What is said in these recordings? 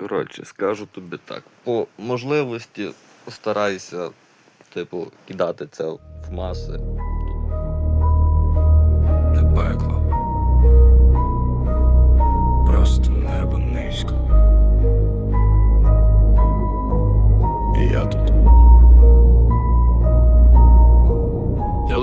Коротше, скажу тобі так. По можливості старайся, типу, кидати це в маси.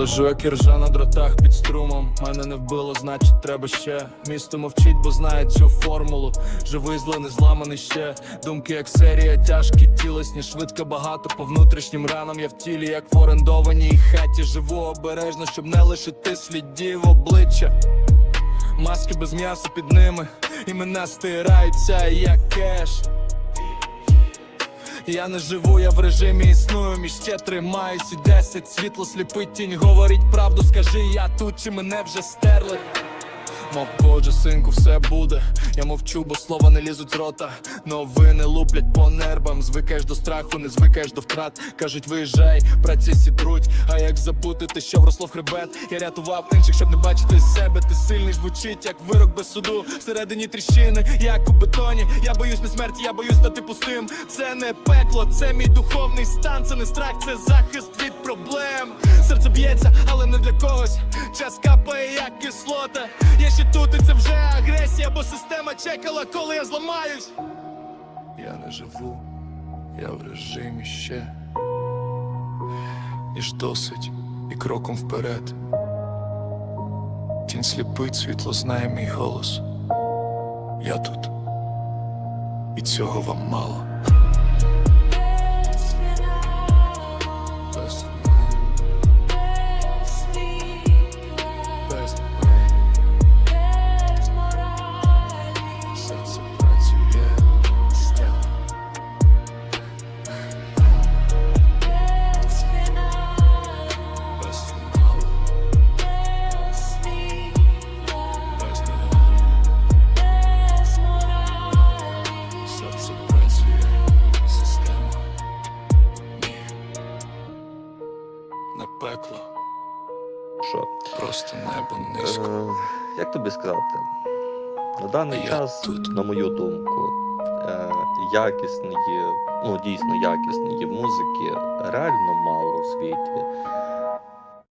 Лежу, як іржа на дротах під струмом. Мене не вбило, значить треба ще. Місто мовчить, бо знає цю формулу. Живий зле, не зламаний ще. Думки, як серія, тяжкі, тілесні, швидко багато по внутрішнім ранам. Я в тілі, як в орендованій хаті. Живу обережно, щоб не лишити слідів обличчя. Маски без м'яса під ними, і мене стираються як кеш. Я не живу, я в режимі існую, між ще тримаюсь і десять світло сліпить тінь, говорить правду, скажи, я тут чи мене вже стерли. Мов боже, синку, все буде. Я мовчу, бо слова не лізуть з рота. Новини луплять по нервам. Звикаєш до страху, не звикаєш до втрат. Кажуть, виїжджай, праці сітруть. А як забути те, що вросло в хребет? Я рятував інших, щоб не бачити себе. Ти сильний звучить, як вирок без суду. Всередині тріщини, як у Я боюсь не смерті, я боюсь стати пустим. Це не пекло, це мій духовний стан. Це не страх, це захист від проблем. Серце б'ється, але не для когось. Час капає, як кислота. Я ще тут, і це вже агресія, бо система чекала, коли я зламаюсь. Я не живу, я в режимі ще. Ніж досить і кроком вперед. Тінь сліпить, світло знає мій голос. Я тут. І цього вам мало. Пекло, Що? просто небо низько. Е, як тобі сказати? На даний Я час, тут. на мою думку, е, якісної, ну дійсно якісної музики реально мало у світі.